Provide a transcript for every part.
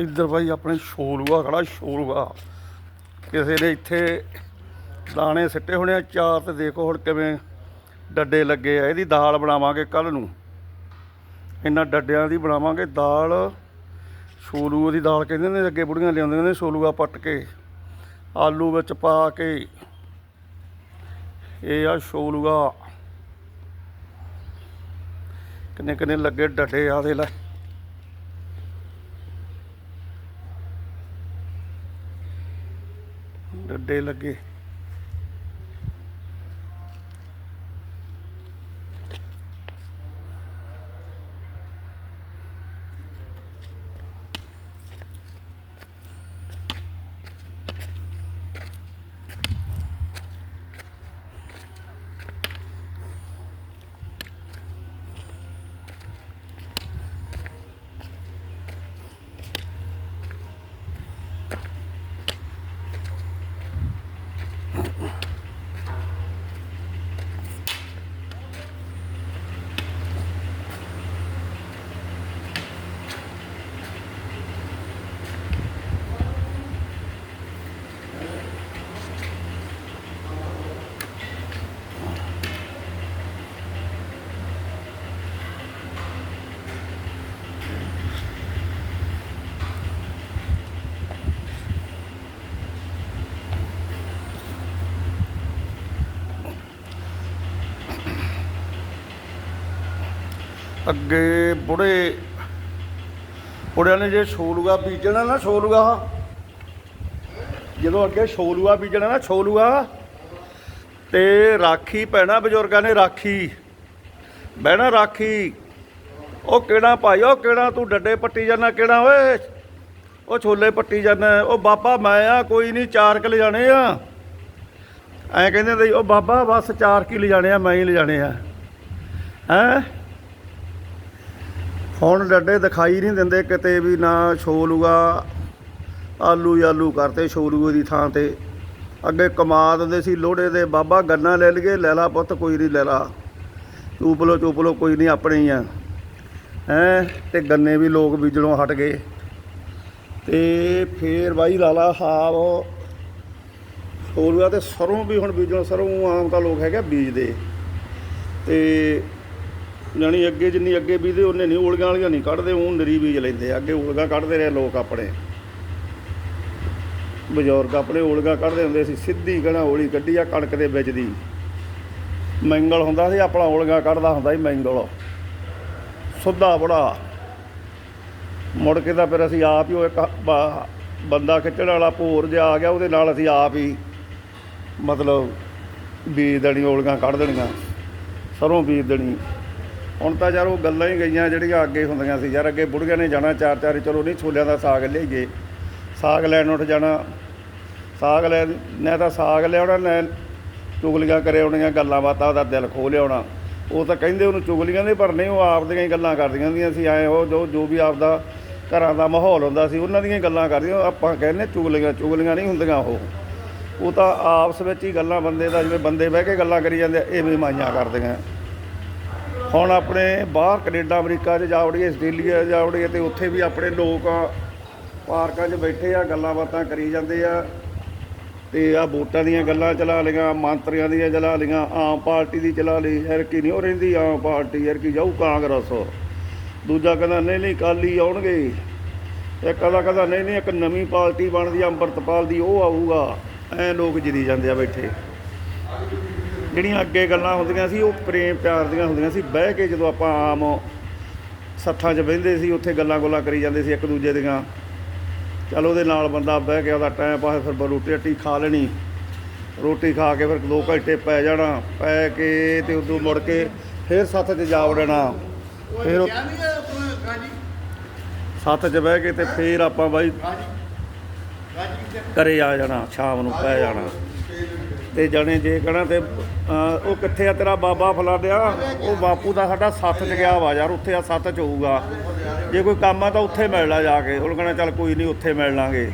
ਇੱਧਰ ਭਾਈ ਆਪਣੇ ਸ਼ੋਲੂਆ ਖੜਾ ਸ਼ੋਲੂਆ ਕਿਸੇ ਨੇ ਇੱਥੇ ਦਾਣੇ ਸਿੱਟੇ ਹੋਣੇ ਆ, ਚਾਰ ਤੇ ਦੇਖੋ ਹੁਣ ਕਿਵੇਂ ਡੱਡੇ ਲੱਗੇ ਆ। ਇਹਦੀ ਦਾਲ ਬਣਾਵਾਂਗੇ ਕੱਲ ਨੂੰ। ਇਹਨਾਂ ਡੱਡਿਆਂ ਦੀ ਬਣਾਵਾਂਗੇ ਦਾਲ। ਛੋਲੂ ਦੀ ਦਾਲ ਕਹਿੰਦੇ ਨੇ, ਅੱਗੇ ਬੁੜੀਆਂ ਲਿਆਉਂਦੀਆਂ ਨੇ ਛੋਲੂਆ ਪੱਟ ਕੇ। ਆਲੂ ਵਿੱਚ ਪਾ ਕੇ। ਇਹ ਆ ਛੋਲੂਆ ਕਿੰਨੇ ਕਿੰਨੇ ਲੱਗੇ ਡੱਡੇ ਆ ਦੇ ਲੈ। ਡੱਡੇ ਲੱਗੇ। ਅੱਗੇ ਬੁੜੇ, ਬੁੜਿਆਂ ਨੇ ਜੇ ਛੋਲੂਆ ਬੀਜਣਾ ਨਾ ਛੋਲੂਆ, ਜਦੋਂ ਅੱਗੇ ਛੋਲੂਆ ਬੀਜਣਾ ਨਾ ਛੋਲੂਆ, ਤੇ ਰਾਖੀ ਪੈਣਾ ਬਜ਼ੁਰਗਾਂ ਨੇ ਰਾਖੀ, ਬਹਿਣਾ ਰਾਖੀ, ਉਹ ਕਿਹੜਾ ਭਾਈ, ਉਹ ਕਿਹੜਾ ਤੂੰ ਡੱਡੇ ਪੱਟੀ ਜਾਂਦਾ, ਕਿਹੜਾ ਓਏ, ਉਹ ਛੋਲੇ ਪੱਟੀ ਜਾਂਦਾ, ਉਹ ਬਾਬਾ ਮੈਂ ਆ, ਕੋਈ ਨਹੀਂ ਚਾਰ ਕਿ ਲਿਜਾਣੇ ਆ। ਐਂ ਕਹਿੰਦੇ ਉਹ ਬਾਬਾ ਬਸ ਚਾਰ ਕੀ ਲਿਜਾਣੇ ਆ, ਮੈਂ ਹੀ ਲਿਜਾਣੇ ਆ। ਹੈਂ? ਹੁਣ ਡੱਡੇ ਦਿਖਾਈ ਨਹੀਂ ਦਿੰਦੇ ਕਿਤੇ ਵੀ ਨਾ ਛੋਲੂਆ ਆਲੂ ਆਲੂ ਕਰਤੇ ਛੋਲੂਏ ਦੀ ਥਾਂ ਤੇ। ਅੱਗੇ ਕਮਾ ਦਿੰਦੇ ਸੀ ਲੋੜੇ ਦੇ, ਬਾਬਾ ਗੰਨਾ ਲੈ ਲਈਏ ਲੈ ਲਾ ਪੁੱਤ ਕੋਈ ਨਹੀਂ ਲੈ ਲਾ ਚੂਪ ਲੋ ਚੂਪ ਲੋ ਕੋਈ ਨਹੀਂ ਆਪਣੇ ਹੀ ਆ। ਹੈਂ, ਤੇ ਗੰਨੇ ਵੀ ਲੋਕ ਬੀਜਣੋਂ ਹਟ ਗਏ। ਤੇ ਫੇਰ ਬਾਈ ਲਾਲਾ ਹਾਵ, ਛੋਲੂਆ ਤੇ ਸਰੋਂ ਵੀ ਹੁਣ ਬੀਜਣੋਂ, ਸਰੋਂ ਆਮ ਤਾਂ ਲੋਕ ਹੈਗੇ ਆ ਬੀਜਦੇ। ਤੇ ਜਾਣੀ ਅੱਗੇ ਜਿੰਨੀ ਅੱਗੇ ਬੀਜਦੇ, ਉਹਨੇ ਨਹੀਂ ਉਲਗਾਂ ਵਾਲੀਆਂ ਨਹੀਂ ਕੱਢਦੇ, ਉਹ ਨਰੀ ਬੀਜ ਲੈਂਦੇ ਅੱਗੇ ਉਲਗਾਂ ਕੱਢਦੇ ਰਹੇ ਲੋਕ ਆਪਣੇ। ਬਜ਼ੁਰਗ ਆਪਣੇ ਉਲਗਾਂ ਕੱਢਦੇ ਹੁੰਦੇ ਸੀ, ਸਿੱਧੀ ਕਣਾ ਓਲੀ ਕੱਢੀ ਆ ਕਣਕ ਦੇ ਵਿੱਚ ਦੀ। ਮੈਂਗਲ ਹੁੰਦਾ ਸੀ, ਆਪਣਾ ਉਲਗਾਂ ਕੱਢਦਾ ਹੁੰਦਾ ਸੀ ਮੈਂਗਲ। ਸੁੱਧਾ ਬੜਾ। ਮੁੜ ਕੇ ਤਾਂ ਫਿਰ ਅਸੀਂ ਆਪ ਹੀ ਉਹ ਇੱਕ ਬੰਦਾ ਖਿੱਚਣ ਵਾਲਾ ਭੋਰ ਜਿਹਾ ਆ ਗਿਆ, ਉਹਦੇ ਨਾਲ ਅਸੀਂ ਆਪ ਹੀ ਮਤਲਬ ਬੀਜ ਦੇਣੀ ਉਲਗਾਂ ਕੱਢ ਦੇਣੀਆਂ। ਸਰੋਂ ਬੀਜ ਦੇਣੀ। ਹੁਣ ਤਾਂ ਯਾਰ ਉਹ ਗੱਲਾਂ ਹੀ ਗਈਆਂ ਜਿਹੜੀਆਂ ਅੱਗੇ ਹੁੰਦੀਆਂ ਸੀ। ਯਾਰ ਅੱਗੇ ਬੁੜੀਆਂ ਨੇ ਜਾਣਾ ਚਾਰ ਚਾਰ ਚਲੋ ਨਹੀਂ ਛੋਲਿਆਂ ਦਾ ਸਾਗ ਲਿਆਈਏ ਸਾਗ ਲੈਣ ਉੱਠ ਜਾਣਾ। ਸਾਗ ਲੈ ਨਾ ਤਾਂ ਸਾਗ ਲਿਆਉਣਾ ਨਾ ਚੁਗਲੀਆਂ ਕਰੇ ਆਉਣੀਆਂ ਗੱਲਾਂ ਬਾਤਾਂ ਉਹਦਾ ਦਿਲ ਖੋਹ ਲਿਆਉਣਾ। ਉਹ ਤਾਂ ਕਹਿੰਦੇ ਉਹਨੂੰ ਚੁਗਲੀਆਂ ਦੇ ਪਰ ਨਹੀਂ ਉਹ ਆਪ ਦੀਆਂ ਹੀ ਗੱਲਾਂ ਕਰਦੀਆਂ ਹੁੰਦੀਆਂ ਸੀ। ਐ ਉਹ ਜੋ ਜੋ ਵੀ ਆਪਦਾ ਘਰਾਂ ਦਾ ਮਾਹੌਲ ਹੁੰਦਾ ਸੀ ਉਹਨਾਂ ਦੀਆਂ ਹੀ ਗੱਲਾਂ ਕਰਦੀਆਂ। ਆਪਾਂ ਕਹਿੰਦੇ ਚੁਗਲੀਆਂ ਚੁਗਲੀਆਂ ਨਹੀਂ ਹੁੰਦੀਆਂ ਉਹ। ਉਹ ਤਾਂ ਆਪਸ ਵਿੱਚ ਹੀ ਗੱਲਾਂ ਬੰਦੇ ਦਾ ਜਿਵੇਂ ਬੰਦੇ ਬਹਿ ਕੇ ਗੱਲਾਂ ਕਰੀ ਜਾਂਦੇ ਆ, ਐਵੇਂ ਮਾਈਆਂ ਕਰਦੀਆਂ। ਹੁਣ ਆਪਣੇ ਬਾਹਰ ਕੈਨੇਡਾ, ਅਮਰੀਕਾ 'ਚ ਜਾ ਜਾਵੜੀਏ ਆਸਟ੍ਰੇਲੀਆ 'ਚ ਜਾਵੜੀਏ ਤੇ ਉੱਥੇ ਵੀ ਆਪਣੇ ਲੋਕ ਪਾਰਕਾਂ 'ਚ ਬੈਠੇ ਆ, ਗੱਲਾਂ ਬਾਤਾਂ ਕਰੀ ਜਾਂਦੇ ਆ। ਤੇ ਆ ਵੋਟਾਂ ਦੀਆਂ ਗੱਲਾਂ ਚਲਾ ਲਈਆਂ, ਮੰਤਰੀਆਂ ਦੀਆਂ ਚਲਾ ਲਈਆਂ, ਆਮ ਪਾਰਟੀ ਦੀ ਚਲਾ ਲਈ ਯਾਰ ਕੀ ਨਹੀਂ, ਉਹ ਰਹਿੰਦੀ ਆਮ ਪਾਰਟੀ ਯਾਰ ਕੀ ਜਾਊ ਕਾਂਗਰਸ। ਦੂਜਾ ਕਹਿੰਦਾ, ਨਹੀਂ ਨਹੀਂ ਕਾਲੀ ਆਉਣਗੇ। ਇੱਕ ਕਹਿੰਦਾ ਕਹਿੰਦਾ, ਨਹੀਂ ਨਹੀਂ, ਇੱਕ ਨਵੀਂ ਪਾਰਟੀ ਬਣਦੀ ਆ ਅੰਮ੍ਰਿਤਪਾਲ ਦੀ, ਉਹ ਆਊਗਾ। ਐ ਲੋਕ ਜਿਰੀ ਜਾਂਦੇ ਆ ਬੈਠੇ। ਜਿਹੜੀਆਂ ਅੱਗੇ ਗੱਲਾਂ ਹੁੰਦੀਆਂ ਸੀ ਉਹ ਪ੍ਰੇਮ ਪਿਆਰ ਦੀਆਂ ਹੁੰਦੀਆਂ ਸੀ। ਬਹਿ ਕੇ ਜਦੋਂ ਆਪਾਂ ਆਮ ਸੱਥਾਂ 'ਚ ਬਹਿੰਦੇ ਸੀ ਉੱਥੇ ਗੱਲਾਂ ਗੋਲਾਂ ਕਰੀ ਜਾਂਦੇ ਸੀ ਇੱਕ ਦੂਜੇ ਦੀਆਂ। ਚਲ ਉਹਦੇ ਨਾਲ ਬੰਦਾ ਬਹਿ ਕੇ ਉਹਦਾ ਟਾਈਮ ਪਾਸ ਫਿਰ ਰੋਟੀ ਰੱਟੀ ਖਾ ਲੈਣੀ। ਰੋਟੀ ਖਾ ਕੇ ਫਿਰ 2 ਘੰਟੇ ਪੈ ਜਾਣਾ। ਪੈ ਕੇ ਤੇ ਉਦੋਂ ਮੁੜ ਕੇ ਫਿਰ ਸੱਥ 'ਚ ਜਾ ਵੜਨਾ ਫਿਰ ਸੱਥ 'ਚ ਬਹਿ ਕੇ ਤੇ ਫਿਰ ਆਪਾਂ ਬਾਈ ਘਰੇ ਆ ਜਾਣਾ ਸ਼ਾਮ ਨੂੰ ਪੈ ਜਾਣਾ। ਤੇ ਜਾਣੇ ਜੇ ਕਹਣਾ ਤੇ ਅਹ, ਉਹ ਕਿੱਥੇ ਆ ਤੇਰਾ ਬਾਬਾ ਫਲਾਡਿਆ ਉਹ ਬਾਪੂ ਦਾ ਸਾਡਾ ਸੱਥ 'ਚ ਗਿਆ ਵਾ ਯਾਰ ਉੱਥੇ ਆ ਸੱਥ 'ਚ ਹੋਊਗਾ। ਜੇ ਕੋਈ ਕੰਮ ਆ ਤਾਂ ਉੱਥੇ ਮਿਲ ਲਾ ਜਾ ਕੇ। ਉਹ ਕਹਣਾ ਚੱਲ ਕੋਈ ਨਹੀਂ ਉੱਥੇ ਮਿਲ ਲਾਂਗੇ।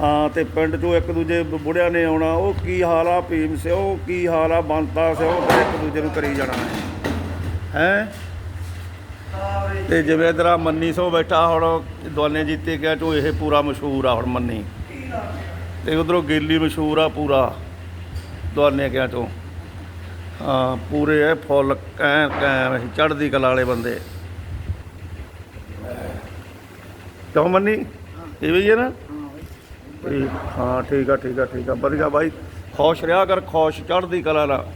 ਹਾਂ ਤੇ ਪਿੰਡ 'ਚੋਂ ਇੱਕ ਦੂਜੇ ਬ- ਬੁੜਿਆਂ ਨੇ ਆਉਣਾ। ਉਹ ਕੀ ਹਾਲ ਆ ਭੀਮ ਸਿਓ? ਕੀ ਹਾਲ ਆ ਬੰਤਾ ਸਿਓ? ਤੇ ਇੱਕ ਦੂਜੇ ਨੂੰ ਕਰੀ ਜਾਣਾ। ਹੈ? ਤੇ ਜਿਵੇਂ ਤੇਰਾ ਮੰਨੀ ਸੋ ਬੈਠਾ ਹੁਣ ਦਵਾਨੇ ਜੀਤੇ ਗਿਆ ਚੋਂ ਇਹ ਪੂਰਾ ਮਸ਼ਹੂਰ ਆ ਹੁਣ ਮੰਨੀ। ਤੇ ਉਧਰੋਂ ਗੇਲੀ ਮਸ਼ਹੂਰ ਆ ਪੂਰਾ ਦਵਾਨੇ ਗਿਆ ਚੋਂ। ਹਾਂ, ਪੂਰੇ ਐ ਫੁੱਲ, ਕੈ ਕੈ ਚੜ੍ਹਦੀ ਕਲਾ ਵਾਲੇ ਬੰਦੇ। ਕਿਉਂ ਮੰਨੀ? ਇਹ ਵੀ ਹੈ ਨਾ? ਠੀਕ, ਹਾਂ, ਠੀਕ ਆ ਠੀਕ ਆ ਠੀਕ ਆ, ਵਧੀਆ ਬਾਈ। ਖੁਸ਼ ਰਿਹਾ ਕਰ, ਖੁਸ਼, ਚੜ੍ਹਦੀ ਕਲਾ ਨਾਲ।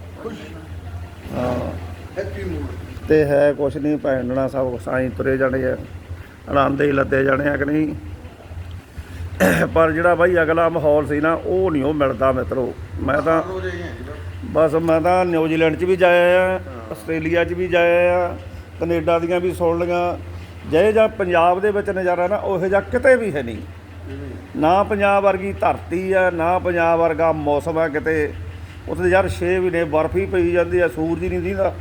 ਹਾਂ। ਹੈਪੀ ਮੂਡ ਤੇ ਹੈ ਕੁਛ ਨਹੀਂ ਭੈਣਣਾ ਸਭ ਸਾਈਂ ਤੁਰੇ ਜਾਣੇ ਆ। ਆਨੰਦ ਹੀ ਲੱਦੇ ਜਾਣੇ ਆ ਕਿ ਨਹੀਂ? ਪਰ ਜਿਹੜਾ ਬਾਈ ਅਗਲਾ ਮਾਹੌਲ ਸੀ ਨਾ, ਉਹ ਨਹੀਂ ਉਹ ਮਿਲਦਾ ਮਿੱਤਰੋ ਮੈਂ ਤਾਂ ਬਸ। ਮੈਂ ਤਾਂ ਨਿਊਜ਼ੀਲੈਂਡ 'ਚ ਵੀ ਜਾਇਆ ਆ, ਆਸਟ੍ਰੇਲੀਆ 'ਚ ਵੀ ਜਾਇਆ ਆ, ਕੈਨੇਡਾ ਦੀਆਂ ਵੀ ਸੁਣ ਲਈਆਂ। ਜੇ ਜਾਂ ਪੰਜਾਬ ਦੇ ਵਿੱਚ ਨਜ਼ਾਰਾ ਨਾ, ਉਹੋ ਜਿਹਾ ਕਿਤੇ ਵੀ ਹੈ ਨਹੀਂ। ਨਾ ਪੰਜਾਬ ਵਰਗੀ ਧਰਤੀ ਆ, ਨਾ ਪੰਜਾਬ ਵਰਗਾ ਮੌਸਮ ਆ ਕਿਤੇ। ਉੱਥੇ ਯਾਰ 6 ਮਹੀਨੇ ਬਰਫ਼ ਹੀ ਪਈ ਜਾਂਦੀ ਆ, ਸੂਰਜ ਹੀ ਨਹੀਂ ਦਿੰਦਾ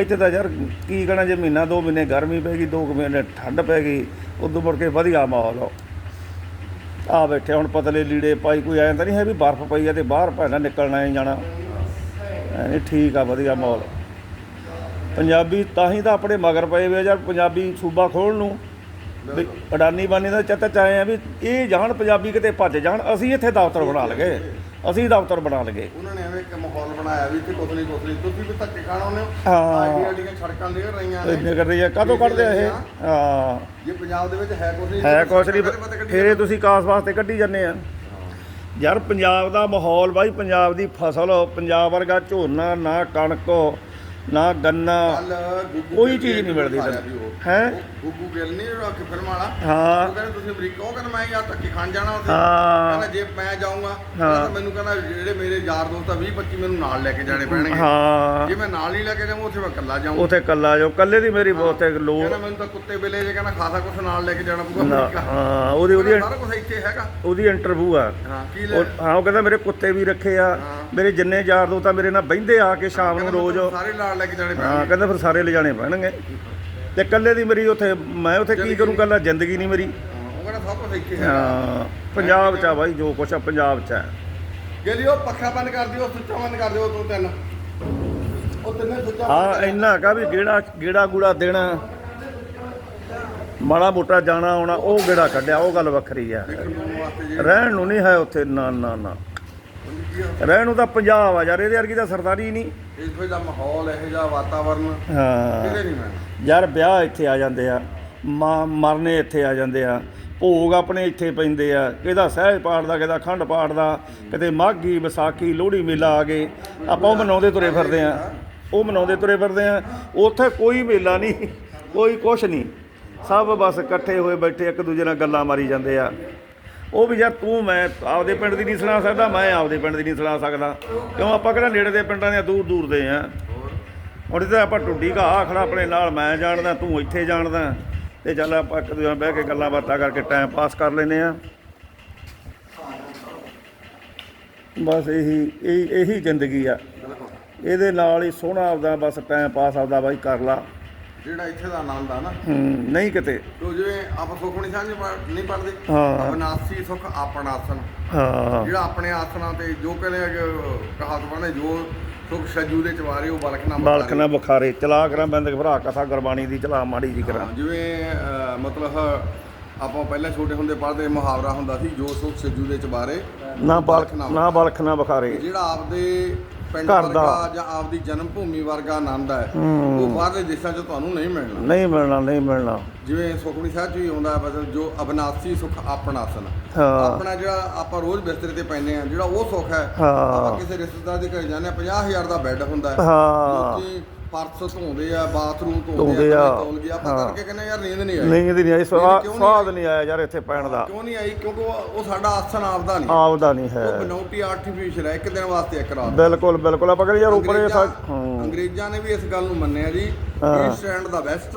ਇੱਥੇ ਤਾਂ ਯਾਰ ਕੀ ਕਹਣਾ, ਜੇ ਮਹੀਨਾ, ਦੋ ਮਹੀਨੇ ਗਰਮੀ ਪੈ ਗਈ, ਦੋ ਕੁ ਮਹੀਨੇ ਠੰਡ ਪੈ ਗਈ, ਉਦੋਂ ਮੁੜ ਕੇ ਵਧੀਆ ਮਾਹੌਲ ਆ। ਆ ਬੈਠੇ ਹੁਣ ਪਤਲੇ ਲੀੜੇ ਪਾਈ ਕੋਈ ਐਂ ਤਾਂ ਨਹੀਂ ਹੈ ਵੀ ਬਰਫ਼ ਪਈ ਆ ਤੇ ਬਾਹਰ ਭੈਣਾ ਨਿਕਲਣਾ ਹੀ ਜਾਣਾ। ਐ ਨਹੀਂ ਠੀਕ ਆ ਵਧੀਆ ਮਾਹੌਲ। ਪੰਜਾਬੀ ਤਾਂ ਹੀ ਤਾਂ ਆਪਣੇ ਮਗਰ ਪਏ ਵੇ ਯਾਰ ਪੰਜਾਬੀ ਸੂਬਾ ਖੋਲ੍ਹਣ ਨੂੰ। ਵੀ ਅਡਾਨੀ ਬਾਨੀ ਦਾ ਚੱਤ ਚ ਆਏ ਆ ਵੀ ਇਹ ਜਾਣ ਪੰਜਾਬੀ ਕਿਤੇ ਭੱਜ ਜਾਣ ਅਸੀਂ ਇੱਥੇ ਦਫ਼ਤਰ ਬਣਾ ਲਗੇ। ਅਸੀਂ ਦਫ਼ਤਰ ਬਣਾ ਲਗੇ। ਉਹਨਾਂ ਨੇ ਐਵੇਂ ਇੱਕ ਮਾਹੌਲ ਬਣਾਇਆ ਵੀ ਇੱਥੇ ਕੁਛ ਨਹੀਂ ਕੁਛ ਨਹੀਂ। ਤੁਸੀਂ ਵੀ ਧੱਕੇ ਖਾਣ ਆਉਂਦੇ ਹੋ। ਹਾਂ। ਆਈਡੀਆਂ ਦੀਆਂ ਸੜਕਾਂ ਦੇ ਰਹੀਆਂ ਨੇ। ਇੰਨੇ ਕਰ ਰਹੀ ਆ ਕਦੋਂ ਕੱਢਦੇ ਆ ਇਹ? ਹਾਂ। ਜੇ ਪੰਜਾਬ ਦੇ ਵਿੱਚ ਹੈ ਕੁਛ ਨਹੀਂ ਹੈ ਕੁਛ ਨਹੀਂ ਫਿਰ ਇਹ ਤੁਸੀਂ ਕਾਸ ਵਾਸਤੇ ਕੱਢੀ ਜਾਂਦੇ ਆ। ਯਾਰ ਪੰਜਾਬ ਦਾ ਮਾਹੌਲ ਬਾਈ ਪੰਜਾਬ ਦੀ ਫਸਲ ਪੰਜਾਬ ਵਰਗਾ ਝੋਨਾ ਨਾ ਕਣਕ ਨਾ ਗੰਨਾ ਕੋਈ ਚੀਜ਼ ਨਹੀਂ ਮਿਲਦੀ ਤੈਨੂੰ। ਹੈਂ? ਗੁੱਗੂ ਗਿੱਲ ਨਹੀਂ ਕਿ ਫਿਲਮ ਵਾਲਾ। ਹਾਂ। ਉਹ ਕਹਿੰਦੇ ਤੁਸੀਂ ਅਮਰੀਕਾ ਉਹ ਕਹਿੰਦਾ ਮੈਂ ਯਾਰ ਧੱਕੇ ਖਾਣ ਜਾਣਾ ਉੱਥੇ। ਹਾਂ। ਕਹਿੰਦਾ ਜੇ ਮੈਂ ਜਾਊਂਗਾ। ਕਹਿੰਦਾ ਮੈਨੂੰ ਕਹਿੰਦਾ ਜਿਹੜੇ ਮੇਰੇ ਯਾਰ ਦੋਸਤ ਆ 20 25 ਮੈਨੂੰ ਨਾਲ ਲੈ ਕੇ ਜਾਣੇ ਪੈਣਗੇ। ਹਾਂ ਜੇ ਮੈਂ ਨਾਲ ਨਹੀਂ ਲੈ ਕੇ ਜਾਵਾਂ ਉੱਥੇ ਮੈਂ ਇਕੱਲਾ ਜਾਊਂ ਉਥੇ ਕੱਲਾ ਜੋ ਕੱਲੇ ਦੀ ਮੇਰੀ ਬਹੁਤ ਲੋੜ। ਕਹਿੰਦਾ ਮੈਨੂੰ ਤਾਂ ਕੁੱਤੇ ਬਿੱਲੇ ਜੇ ਕਹਿੰਦਾ ਖਾਸਾ ਕੁਛ ਨਾਲ ਲੈ ਕੇ ਜਾਣਾ ਪਊਗਾ ਹਾਂ ਉਹਦੀ ਉਹਦੀ ਸਾਰਾ ਕੁਝ ਇੱਥੇ ਹੈਗਾ। ਉਹਦੀ ਇੰਟਰਵਿਊ ਆ। ਹਾਂ ਕੀ ਲੈ ਉਹ ਹਾਂ ਉਹ ਕਹਿੰਦਾ ਮੇਰੇ ਕੁੱਤੇ ਵੀ ਰੱਖੇ ਆ। ਮੇਰੇ ਜਿੰਨੇ ਯਾਰ ਦੋ ਤਾਂ ਮੇਰੇ ਨਾਲ ਬਹਿੰਦੇ ਆ ਕੇ ਸ਼ਾਮ ਨੂੰ ਰੋਜ਼। ਸਾਰੇ ਨਾਲ ਲੈ ਕੇ ਜਾਣੇ ਹਾਂ ਕਹਿੰਦਾ ਫਿਰ ਸਾਰੇ ਲਿਜਾਣੇ ਪੈਣਗੇ। ਤੇ ਇਕੱਲੇ ਦੀ ਮੇਰੀ ਉੱਥੇ ਮੈਂ ਉੱਥੇ ਕੀ ਕਰੂੰ ਕੱਲਾ ਜ਼ਿੰਦਗੀ ਨਹੀਂ ਮੇਰੀ। ਹਾਂ, ਉਹ ਕਹਿੰਦਾ ਸਭ ਕੁਝ ਇੱਥੇ ਹੈਗਾ ਹਾਂ। ਪੰਜਾਬ ਚ ਆ ਬਾਈ ਜੋ ਕੁਛ ਆ ਪੰਜਾਬ ਚ ਆ। ਗੇਲੀ ਉਹ ਪੱਖਾ ਬੰਦ ਕਰ ਦਿਓ ਸੁੱਚਾ ਬੰਦ ਕਰ ਦਿਓ ਤੂੰ ਤਿੰਨ। ਉਹ ਤਿੰਨੇ ਸੁੱਚਾ ਹਾਂ ਇੰਨਾ ਕਾ ਵੀ ਗੇੜਾ ਗੇੜਾ ਗੂੜਾ ਦੇਣਾ। ਮਾੜਾ ਮੋਟਾ ਜਾਣਾ ਆਉਣਾ ਉਹ ਗੇੜਾ ਕੱਢਿਆ ਉਹ ਗੱਲ ਵੱਖਰੀ ਆ। ਰਹਿਣ ਨੂੰ ਨਹੀਂ ਹੈ ਉੱਥੇ ਨਾ ਨਾ ਨਾ। ਰਹਿਣ ਨੂੰ ਤਾਂ ਪੰਜਾਬ ਆ ਯਾਰ ਇਹਦੇ ਵਰਗੀ ਤਾਂ ਸਰਦਾਰੀ ਨਹੀਂ। ਵੇ ਦਾ ਮਾਹੌਲ ਇਹੋ ਜਿਹਾ ਵਾਤਾਵਰਨ ਹਾਂ। ਕਿਤੇ ਨਹੀਂ ਮੈਂ ਯਾਰ ਵਿਆਹ ਇੱਥੇ ਆ ਜਾਂਦੇ ਆ ਮਾਂ ਮਰਨੇ ਇੱਥੇ ਆ ਜਾਂਦੇ ਆ ਭੋਗ ਆਪਣੇ ਇੱਥੇ ਪੈਂਦੇ ਆ ਕਿਹਦਾ ਸਹਿਜ ਪਾਠ ਦਾ ਕਿਹਦਾ ਖੰਡ ਪਾਠ ਦਾ ਕਿਤੇ ਮਾਘੀ ਵਿਸਾਖੀ ਲੋਹੜੀ ਮੇਲਾ ਆ ਗਏ ਆਪਾਂ ਉਹ ਮਨਾਉਂਦੇ ਤੁਰੇ ਫਿਰਦੇ ਆ। ਉਹ ਮਨਾਉਂਦੇ ਤੁਰੇ ਫਿਰਦੇ ਆ ਉੱਥੇ ਕੋਈ ਮੇਲਾ ਨਹੀਂ ਕੋਈ ਕੁਛ ਨਹੀਂ। ਸਭ ਬਸ ਇਕੱਠੇ ਹੋਏ ਬੈਠੇ ਇੱਕ ਦੂਜੇ ਨਾਲ ਗੱਲਾਂ ਮਾਰੀ ਜਾਂਦੇ ਆ। ਉਹ ਵੀ ਯਾਰ ਤੂੰ ਮੈਂ ਆਪਦੇ ਪਿੰਡ ਦੀ ਨਹੀਂ ਸੁਣਾ ਸਕਦਾ, ਮੈਂ ਆਪਦੇ ਪਿੰਡ ਦੀ ਨਹੀਂ ਸੁਣਾ ਸਕਦਾ। ਕਿਉਂ ਆਪਾਂ ਕਿਹੜਾ ਨੇੜੇ ਦੇ ਪਿੰਡਾਂ ਦੇ ਦੂਰ ਦੂਰ ਦੇ ਆ। ਹੁਣ ਇੱਥੇ ਆਪਾਂ ਟੁੱਡੀ ਘਾਹ ਆਖਣਾ ਆਪਣੇ ਨਾਲ, ਮੈਂ ਜਾਣਦਾ, ਤੂੰ ਇੱਥੇ ਜਾਣਦਾ। ਤੇ ਚੱਲ ਆਪਾਂ ਇੱਕ ਦੂਜੇ ਨਾਲ ਬਹਿ ਕੇ ਗੱਲਾਂ ਬਾਤਾਂ ਕਰਕੇ ਟਾਈਮ ਪਾਸ ਕਰ ਲੈਨੇ ਆ। ਬਸ ਇਹੀ ਇਹੀ ਇਹੀ ਜ਼ਿੰਦਗੀ ਆ। ਇਹਦੇ ਨਾਲ ਹੀ ਸੋਹਣਾ ਆਪਦਾ ਬਸ ਟਾਈਮ ਪਾਸ ਆਪਦਾ ਬਾਈ ਕਰ ਲਾ। ਜਿਹੜਾ ਇੱਥੇ ਦਾ ਆਨੰਦ ਆ ਨਾ ਨਹੀਂ ਕਿਤੇ। ਤੋ ਜਿਵੇਂ ਆਪਾਂ ਸਾਹਿਬ ਜੀ ਪੜ੍ਹ- ਨਹੀਂ ਪੜਦੇ ਹਾਂ। ਅਬਨਾਸੀ ਸੁਖ ਆਪਣਾ ਆਸਨ ਹਾਂ। ਜਿਹੜਾ ਆਪਣੇ ਆਸਨਾਂ ਤੇ ਜੋ ਕਹਿੰਦੇ ਕਹਾਤ ਬਣਦੇ ਜੋ ਸੁਖ ਸਜੂ ਦੇ ਚਵਾਰੇ ਉਹ ਬਲਖ ਨਾ ਬਾਲਕ ਨਾ ਬੁਖਾਰੇ। ਚਲਾ ਕਰਾਂ ਬੰਦ ਭਰਾ ਕਥਾ ਗੁਰਬਾਣੀ ਦੀ ਚਲਾ ਮਾੜੀ ਜੀ ਕਰਾਂ। ਜਿਵੇਂ ਮਤਲਬ ਆਪਾਂ ਪਹਿਲਾਂ ਛੋਟੇ ਹੁੰਦੇ ਪੜ੍ਹਦੇ ਮੁਹਾਵਰਾ ਹੁੰਦਾ ਸੀ ਜੋ ਸੁਖ ਸਜੂ ਦੇ ਚਵਾਰੇ ਨਾ ਬਾਲਕ ਨਾ ਬਾਲਕ ਨਾ ਬੁਖਾਰੇ। ਜਿਹੜਾ ਆਪਦੇ ਪਿੰਡ ਘਰ ਦਾ। ਵਰਗਾ ਜਾਂ ਆਪਦੀ ਜਨਮ ਭੂਮੀ ਵਰਗਾ ਆਨੰਦ ਹੈ ਹੂੰ। ਉਹ ਬਾਹਰਲੇ ਦੇਸ਼ਾਂ 'ਚ ਤੁਹਾਨੂੰ ਨਹੀਂ ਮਿਲਣਾ ਨਹੀਂ ਮਿਲਣਾ ਨਹੀਂ ਮਿਲਣਾ ਜਿਵੇਂ ਸੁਖਮਨੀ ਸਾਹਿਬ 'ਚ ਵੀ ਆਉਂਦਾ ਮਤਲਬ ਜੋ ਅਬਨਾਸੀ ਸੁਖ ਆਪਣਾ ਆਸਨ ਹਾਂ ਆਪਣਾ ਜਿਹੜਾ ਆਪਾਂ ਰੋਜ਼ ਬਿਸਤਰੇ ਤੇ ਪੈਂਦੇ ਆ ਜਿਹੜਾ ਉਹ ਸੁੱਖ ਹੈ ਹਾਂ। ਆਪਾਂ ਕਿਸੇ ਰਿਸ਼ਤੇਦਾਰ ਦੇ ਘਰੇ ਜਾਂਦੇ ਆ 50000 ਦਾ ਬੈੱਡ ਹੁੰਦਾ ਹੈ ਹਾਂ ਲੋਕੀ ਪਰਸ ਧੋਂਦੇ ਆ ਬਾਥਰੂਮ ਧੋਂਦੇ ਧੋਂਦੇ ਆ। ਆ ਤੌਲੀਏ ਆਪਾਂ ਹਾਂ। ਕਰਕੇ ਕਹਿੰਦੇ ਯਾਰ ਨੀਂਦ ਨਹੀਂ ਆਈ। ਨਹੀਂ ਇਹਦੀ ਨਹੀਂ ਆਈ ਨੀਂਦ ਸਵਾਦ ਕਿਉਂ ਨਹੀਂ ਸਵਾਦ ਆਈ? ਨਹੀਂ ਆਇਆ ਯਾਰ ਇੱਥੇ ਪੈਣ ਦਾ। ਕਿਉਂ ਨਹੀਂ ਆਈ? ਕਿਉਂਕਿ ਉਹ ਉਹ ਸਾਡਾ ਆਸਨ ਆਪਦਾ ਨਹੀਂ। ਆਪਦਾ ਨਹੀਂ ਹੈ। ਉਹ ਬਨੌਟੀ ਆਰਟੀਫੀਸ਼ੀਅਲ ਹੈ ਇੱਕ ਦਿਨ ਵਾਸਤੇ ਇੱਕ ਰਾਤ। ਬਿਲਕੁਲ ਬਿਲਕੁਲ। ਆਪਾਂ ਕਹਿੰਦੇ ਯਾਰ ਉੱਪਰ ਇਹ ਸਾ- ਅੰਗਰੇਜ਼ਾਂ ਹਾਂ। ਅੰਗਰੇਜ਼ਾਂ ਨੇ ਵੀ ਇਸ ਗੱਲ ਨੂੰ ਮੰਨਿਆ ਜੀ ਹਾਂ। East and the best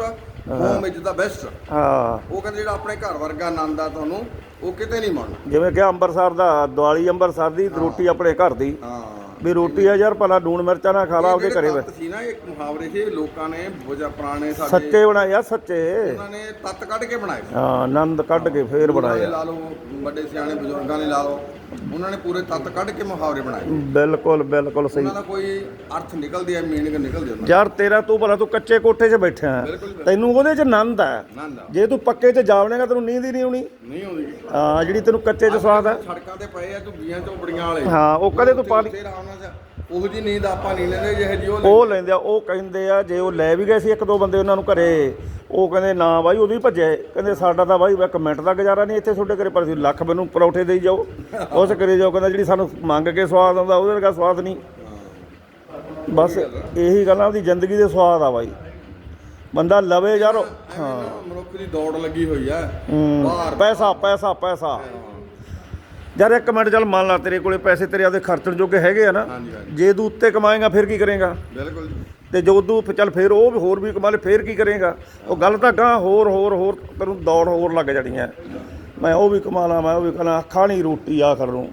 home is the best ਹਾਂ। ਉਹ ਕਹਿੰਦੇ ਜਿਹੜਾ ਆਪਣੇ ਘਰ ਵਰਗਾ ਆਨੰਦ ਆ ਤੁਹਾਨੂੰ ਉਹ ਕਿਤੇ ਨਹੀਂ ਮਿਲਣਾ ਜਿਵੇਂ ਕਿ ਅੰਮ੍ਰਿਤਸਰ ਦਾ ਦੀਵਾਲੀ ਅੰਮ੍ਰਿਤਸਰ ਦੀ ਰੋਟੀ ਆਪਣੇ ਘਰ ਦੀ। ਹਾਂ। ਵੀ ਰੋਟੀ ਆ ਯਾਰ ਭਲਾ ਲੂਣ ਮਿਰਚਾਂ ਨਾ ਖਾ ਲਾ ਆਪਦੇ ਘਰੇ ਤੱਤ ਸੀ ਨਾ ਇੱਕ ਮੁਹਾਵਰੇ ਸੀ ਲੋਕਾਂ ਨੇ ਬੁਝਾ ਪੁਰਾਣੇ ਸਾਡੇ ਸੱਚੇ ਬਣਾਏ ਆ ਸੱਚੇ। ਉਹਨਾਂ ਨੇ ਤੱਤ ਕੱਢ ਕੇ ਬਣਾਏ। ਹਾਂ ਆਨੰਦ ਕੱਢ ਕੇ ਫੇਰ ਬਣਾਏ ਲਾ ਲਓ ਵੱਡੇ ਸਿਆਣੇ ਬਜ਼ੁਰਗਾਂ ਨੇ ਲਾ ਲਓ। ਉਹਨਾਂ ਨੇ ਪੂਰੇ ਤੱਤ ਕੱਢ ਕੇ ਮੁਹਾਵਰੇ ਬਣਾਏ। ਬਿਲਕੁਲ ਬਿਲਕੁਲ ਸਹੀ। ਉਹਨਾਂ ਦਾ ਕੋਈ ਅਰਥ ਨਿਕਲਦੀ ਹੈ ਮੀਨਿੰਗ ਨਿਕਲਦੀ ਉਹਨਾਂ ਯਾਰ ਤੇਰਾ ਤੂੰ ਭਲਾ ਤੂੰ ਕੱਚੇ ਕੋਠੇ 'ਚ ਬੈਠਾ ਹੈ। ਬਿਲਕੁਲ ਬਿਲਕੁਲ। ਤੈਨੂੰ ਉਹਦੇ 'ਚ ਆਨੰਦ ਨਾ ਜੇ ਤੂੰ ਪੱਕੇ 'ਚ ਜਾਵਣੇਗਾ ਤੈਨੂੰ ਨੀਂਦ ਹੀ ਨਹੀਂ ਆਉਣੀ। ਨਹੀਂ ਆਉਂਦੀ ਹਾਂ ਜਿਹੜੀ ਤੈਨੂੰ ਕੱਚੇ 'ਚ ਸਵਾਦ ਹੈ। ਸੜਕਾਂ ਤੇ ਪਏ ਆ ਝੁੱਗੀਆਂ ਝੋਪੜੀਆਂ ਵਾਲੇ। ਹਾਂ ਉਹ ਕਦੇ ਤੂੰ ਪਾਣੀ ਉੱਥੇ ਆਰਾਮ ਨਾਲ ਉਹੋ ਜੀ ਨੀਂਦ ਆਪਾਂ ਨਹੀਂ ਲੈਂਦੇ ਜਿਹੇ ਜੀ ਉਹ ਉਹ ਲੈਂਦੇ ਆ ਉਹ ਕਹਿੰਦੇ ਆ ਜੇ ਉਹ ਲੈ ਵੀ ਗਏ ਸੀ ਇੱਕ ਦੋ ਬੰਦੇ ਉਹਨਾਂ ਨੂੰ ਘਰੇ ਉਹ ਕਹਿੰਦੇ ਨਾ ਬਾਈ ਉਦੋਂ ਹੀ ਭੱਜੇ ਕਹਿੰਦੇ ਸਾਡਾ ਤਾਂ ਬਾਈ ਇੱਕ ਮਿੰਟ ਦਾ ਗੁਜ਼ਾਰਾ ਨਹੀਂ ਇੱਥੇ ਤੁਹਾਡੇ ਘਰੇ ਪਰ ਤੁਸੀਂ ਲੱਖ ਮੈਨੂੰ ਪਰੌਠੇ ਦੇਈ ਜਾਓ ਉਸ ਕਰੇ ਜਾਓ ਕਹਿੰਦਾ ਜਿਹੜੀ ਸਾਨੂੰ ਮੰਗ ਕੇ ਸਵਾਦ ਆਉਂਦਾ ਉਹਦੇ ਵਰਗਾ ਸਵਾਦ ਨਹੀਂ। ਬਸ ਇਹੀ ਗੱਲਾਂ ਉਹਦੀ ਜ਼ਿੰਦਗੀ ਦੇ ਸਵਾਦ ਆ ਬਾਈ। ਬੰਦਾ ਲਵੇ ਯਾਰ ਨਾ ਮਨੁੱਖ ਦੀ ਦੌੜ ਲੱਗੀ ਹੋਈ ਆ। ਹੂੰ, ਬਾਹਰ ਪੈਸਾ ਪੈਸਾ ਪੈਸਾ। ਯਾਰ ਇੱਕ ਮਿੰਟ ਚੱਲ ਮੰਨ ਲਾ ਤੇਰੇ ਕੋਲੇ ਪੈਸੇ ਤੇਰੇ ਆਪਦੇ ਖਰਚਣ ਜੋਗੇ ਹੈਗੇ ਆ ਨਾ। ਹਾਂਜੀ ਹਾਂਜੀ। ਜੇ ਤੂੰ ਉੱਤੇ ਕਮਾਏਗਾ ਫਿਰ ਕੀ ਕਰੇਗਾ? ਬਿਲਕੁਲ ਜੀ। ਤੇ ਜੋ ਤੂੰ ਫਿਰ ਚੱਲ ਫਿਰ ਉਹ ਵੀ ਹੋਰ ਵੀ ਕਮਾ ਲੇ ਫਿਰ ਕੀ ਕਰੇਗਾ? ਉਹ ਗੱਲ ਤਾਂ ਗਾਂ ਹੋਰ ਹੋਰ ਹੋਰ ਤੈਨੂੰ ਦੌੜ ਹੋਰ ਲੱਗ ਜਾਣੀ ਹੈ। ਮੈਂ ਉਹ ਵੀ ਕਮਾ ਲਾਂ ਮੈਂ ਉਹ ਵੀ ਕਰਾਂ ਖਾਣੀ ਰੋਟੀ ਆਖਰ ਨੂੰ।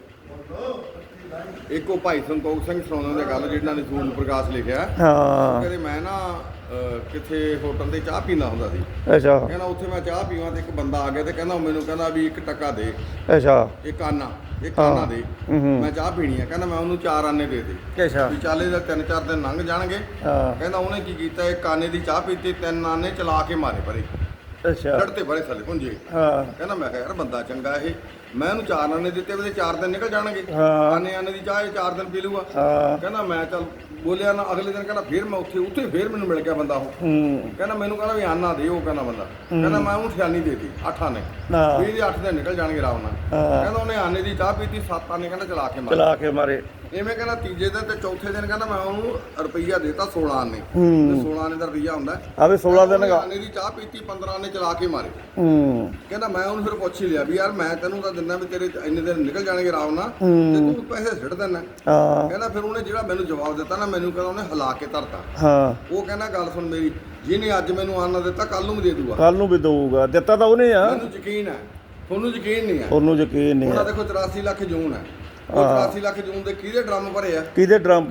ਇੱਕ ਭਾਈ ਸੰਤੋਖ ਸਿੰਘ ਸੋਨਨ ਦੀ ਗੱਲ ਜਿਹਨਾਂ ਨੇ ਸੂਰਜ ਪ੍ਰਕਾਸ਼ ਲਿਖਿਆ। ਹਾਂ। ਕਹਿੰਦੇ ਮੈਂ ਨਾ ਕਿੱਥੇ ਹੋਟਲ ਤੇ ਚਾਹ ਪੀਂਦਾ ਹੁੰਦਾ ਸੀ। ਅੱਛਾ। ਕਹਿੰਦਾ ਉੱਥੇ ਮੈਂ ਚਾਹ ਪੀਵਾਂ ਤੇ ਇੱਕ ਬੰਦਾ ਆ ਗਿਆ ਤੇ ਕਹਿੰਦਾ ਮੈਨੂੰ ਕਹਿੰਦਾ ਵੀ ਇੱਕ ਟੱਕਾ ਦੇ। ਅੱਛਾ। ਇੱਕ ਆਨਾ ਇੱਕ ਆਨਾ ਦੇ। ਮੈਂ ਚਾਹ ਪੀਣੀ ਆ ਕਹਿੰਦਾ ਮੈਂ ਉਹਨੂੰ ਚਾਰ ਆਨੇ ਦੇ ਦੇ। ਅੱਛਾ। ਵੀ ਚੱਲ ਇਹਦਾ ਤਿੰਨ ਚਾਰ ਦਿਨ ਲੰਘ ਜਾਣਗੇ। ਕਹਿੰਦਾ ਉਹਨੇ ਕੀ ਕੀਤਾ ਇੱਕ ਆਨੇ ਦੀ ਚਾਹ ਪੀਤੀ ਤਿੰਨ ਆਨੇ ਚਲਾ ਕੇ ਮਾਰੇ ਪਰੇ। ਅੱਛਾ। ਰੜ ਤੇ ਪਰੇ ਥੱਲੇ ਪੁੰਜੇ। ਹਾਂ। ਕਹਿੰਦਾ ਮੈਂ ਕਿਹਾ ਯਾਰ ਬੰਦਾ ਚੰਗਾ ਇਹ। ਮੈਂ ਉਹਨੂੰ ਚਾਰ ਆਨੇ ਦਿੱਤੇ ਵੀ ਚਾਰ ਦਿਨ ਨਿਕਲ ਜਾਣਗੇ। ਆਨੇ ਆਨੇ ਦੀ ਚਾਹ ਇਹ ਚਾਰ ਦਿਨ ਪੀ ਲੂਗਾ ਕਹਿੰਦਾ ਮੈਂ ਚੱਲ ਬੋਲਿਆ ਨਾ ਅਗਲੇ ਦਿਨ ਕਹਿੰਦਾ ਫਿਰ ਮੈਂ ਉੱਥੇ ਉੱਥੇ ਫਿਰ ਮੈਨੂੰ ਮਿਲ ਗਿਆ ਬੰਦਾ ਉਹ। ਕਹਿੰਦਾ ਮੈਨੂੰ ਕਹਿੰਦਾ ਵੀ ਆਨਾ ਦੇ ਉਹ ਕਹਿੰਦਾ ਬੰਦਾ। ਕਹਿੰਦਾ ਮੈਂ ਉਹਨੂੰ ਠਿਆਨੀ ਦੇਤੀ ਅੱਠ ਆਨੇ। ਹਾਂ। ਵੀਹ ਦੇ ਅੱਠ ਦਿਨ ਨਿਕਲ ਜਾਣਗੇ ਆਰਾਮ ਨਾਲ। ਕਹਿੰਦਾ ਉਹਨੇ ਆਨੇ ਦੀ ਚਾਹ ਪੀਤੀ ਸੱਤ ਆਨੇ ਕਹਿੰਦਾ ਚਲਾ ਕੇ ਮਾਰ। ਚਲਾ ਕੇ ਮਾਰੇ। ਐਵੇਂ ਕਹਿੰਦਾ ਤੀਜੇ ਦਿਨ ਤੇ ਚੌਥੇ ਦਿਨ ਕਹਿੰਦਾ ਮੈਂ ਉਹਨੂੰ ਰੁਪਈਆ ਦੇਤਾ 16 ਆਨੇ। ਤੇ 16 ਆਨੇ ਦਾ ਰੁਪਈਆ ਹੁੰਦਾ ਆਵੇ 16 ਦਿਨ ਉਹਨੇ ਗਾ। ਆਨੇ ਦੀ ਚਾਹ ਪੀਤੀ 15 ਆਨੇ ਚਲਾ ਕੇ ਮਾਰੇ। ਹੂੰ। ਕਹਿੰਦਾ ਮੈਂ ਉਹਨੂੰ ਫਿਰ ਪੁੱਛ ਹੀ ਲਿਆ ਵੀ ਯਾਰ ਮੈਂ ਤੈਨੂੰ ਤਾਂ ਦਿੰਦਾ ਵੀ ਤੇਰੇ ਇੰਨੇ ਦਿਨ ਨਿਕਲ ਜਾਣਗੇ ਆਰਾਮ ਨਾਲ। ਤੇ ਤੂੰ ਪੈਸੇ ਸਿੱਟ ਹਾਂ। ਕਹਿੰਦਾ ਫਿਰ ਉਹਨੇ ਜਿਹੜਾ ਮੈਨੂੰ ਜਵਾਬ ਦਿੱਤਾ ਨਾ ਮੈਨੂੰ ਕਹਿੰਦਾ ਉਹਨੇ ਹਿਲਾ ਕੇ ਧਰਤਾ। ਹਾਂ। ਉਹ ਕਹਿੰਦਾ ਗੱਲ ਸੁਣ ਮੇਰੀ ਜਿਹਨੇ ਅੱਜ ਮੈਨੂੰ ਆਨਾ ਦਿੱਤਾ ਕੱਲ ਨੂੰ ਵੀ ਦੇ ਦੂਗਾ। ਕੱਲ ਨੂੰ ਵੀ ਦਊਗਾ। ਦਿੱਤਾ ਤਾਂ ਉਹਨੇ ਆ। ਮੈਨੂੰ ਯਕੀਨ ਹੈ। ਤੁਹਾਨੂੰ ਯਕੀਨ ਨਹੀਂ ਹੈ। ਉਹਨੂੰ ਯਕੀਨ ਨਹੀਂ ਉਹਨਾਂ ਹੈ। ਦੇਖੋ 84 ਲੱਖ ਜੂਨ ਹੈ। ਉਹ 84 ਲੱਖ ਜੂਨ ਦੇ ਕਿਹਦੇ ਡਰਮ ਭਰੇ ਆ? ਕਿਹਦੇ ਡਰਮ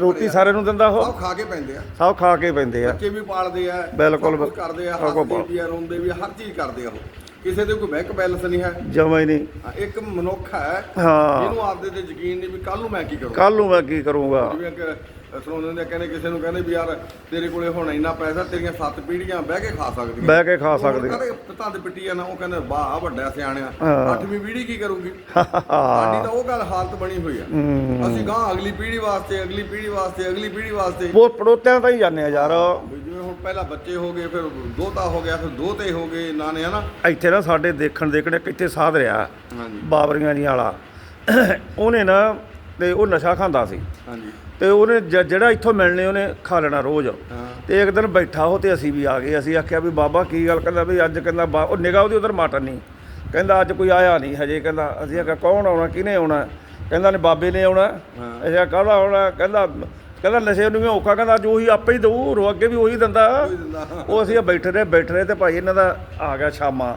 ਰੋਟੀ। ਸਾਰਿਆਂ ਨੂੰ ਦਿੰਦਾ ਉਹ? ਸਭ ਖਾ ਕੇ ਪੈਂਦੇ ਆ। ਸਭ ਖਾ ਕੇ ਪੈਂਦੇ ਆ। ਬੱਚੇ ਵੀ ਪਾਲਦੇ ਆ ਬਿਲਕੁਲ, ਕਰਦੇ ਆ ਸਭ ਕੁਛ ਹੱਸਦੇ ਵੀ ਆ ਰੋਂਦੇ ਵੀ ਆ ਹਰ ਚੀਜ਼ ਕਰਦੇ ਆ ਉਹ। ਕਿਸੇ ਦੇ ਕੋਈ ਬੈਂਕ ਬੈਲੈਂਸ ਨਹੀਂ ਹੈ। ਜਮਾ ਹੀ ਨਹੀਂ। ਇੱਕ ਮਨੁੱਖ ਹੈ ਹਾਂ। ਜਿਹਨੂੰ ਆਪਦੇ ਤੇ ਯਕੀਨ ਨਹੀਂ ਵੀ ਕੱਲ ਨੂੰ ਮੈਂ ਕੀ ਕਰੂੰਗਾ। ਕੱਲ ਨੂੰ ਮੈਂ ਕੀ ਕਰੂੰਗਾ? ਜਿਵੇਂ ਸੁਣਾਉਂਦੇ ਨੇ ਕਹਿੰਦੇ ਕਿਸੇ ਨੂੰ ਕਹਿੰਦੇ ਵੀ ਯਾਰ ਤੇਰੇ ਕੋਲੇ ਹੁਣ ਇੰਨਾ ਪੈਸਾ ਤੇਰੀਆਂ ਸੱਤ ਪੀੜ੍ਹੀਆਂ ਬਹਿ ਕੇ ਖਾ ਸਕਦੀਆਂ। ਬਹਿ ਕੇ ਖਾ ਸਕਦੇ ਕਹਿੰਦੇ ਪਿਤਾ ਦੇ ਪਿੱਟੀ ਆ ਨਾ ਉਹ ਕਹਿੰਦੇ ਵਾਹ ਵੱਡਾ ਸਿਆਣਿਆ। ਅੱਠਵੀਂ ਪੀੜ੍ਹੀ ਕੀ ਕਰੂਗੀ? ਸਾਡੀ ਤਾਂ ਉਹ ਗੱਲ ਹਾਲਤ ਬਣੀ ਹੋਈ ਆ। ਅਸੀਂ ਗਾਂ ਅਗਲੀ ਪੀੜ੍ਹੀ ਵਾਸਤੇ ਅਗਲੀ ਪੀੜ੍ਹੀ ਵਾਸਤੇ ਅਗਲੀ ਪੀੜ੍ਹੀ ਵਾਸਤੇ। ਉਹ ਪੜੋਤਿਆਂ ਤਾਂ ਹੀ ਜਾਂਦੇ ਆ ਯਾਰ। ਜਿਵੇਂ ਹੁਣ ਪਹਿਲਾਂ ਬੱਚੇ ਹੋ ਗਏ ਫਿਰ ਦੋਤਾ ਹੋ ਗਿਆ ਫਿਰ ਦੋਤੇ ਹੋ ਗਏ ਨਾਨੇ ਹਨਾ? ਇੱਥੇ ਨਾ ਸਾਡੇ ਦੇਖਣ ਦੇਖਣੇ ਕਿੱਥੇ ਸਾਧ ਰਿਹਾ। ਬਾਬਰੀਆਂ ਜੀ ਵਾਲਾ। ਉਹਨੇ ਨਾ ਤੇ ਉਹ ਨਸ਼ਾ ਖਾਂਦਾ ਸੀ। ਹਾਂਜੀ। ਤੇ ਉਹਨੇ ਜ- ਜਿਹੜਾ ਇੱਥੋਂ ਮਿਲਣੇ ਉਹਨੇ ਖਾ ਲੈਣਾ ਰੋਜ਼। ਤੇ ਇੱਕ ਦਿਨ ਬੈਠਾ ਹੋ ਤੇ ਅਸੀਂ ਵੀ ਆ ਗਏ ਅਸੀਂ ਆਖਿਆ ਵੀ ਬਾਬਾ ਕੀ ਗੱਲ ਕਹਿੰਦਾ ਵੀ ਅੱਜ ਕਹਿੰਦਾ ਬਾ- ਉਹ ਨਿਗਾਹ ਉਹਦੀ ਉਧਰ ਮਾਟਨ ਨਹੀਂ। ਕਹਿੰਦਾ ਅੱਜ ਕੋਈ ਆਇਆ ਨਹੀਂ ਹਜੇ ਕਹਿੰਦਾ ਅਸੀਂ ਆਖਿਆ ਕੌਣ ਆਉਣਾ ਕਿਹਨੇ ਆਉਣਾ? ਕਹਿੰਦਾ ਨੇ ਬਾਬੇ ਨੇ ਆਉਣਾ। ਅਸੀਂ ਕਾਹਦਾ ਆਉਣਾ? ਕਹਿੰਦਾ ਕਹਿੰਦਾ ਨਸ਼ੇ ਨੂੰ ਵੀ ਔਖਾ ਕਹਿੰਦਾ ਜੋ ਉਹੀ ਆਪੇ ਹੀ ਦਊ ਰੋ ਅੱਗੇ ਵੀ ਉਹੀ ਦਿੰਦਾ। ਉਹ ਅਸੀਂ ਬੈਠੇ ਰਹੇ ਬੈਠੇ ਰਹੇ ਤੇ ਭਾਈ ਇਹਨਾਂ ਦਾ ਆ ਗਿਆ ਸ਼ਾਮਾਂ।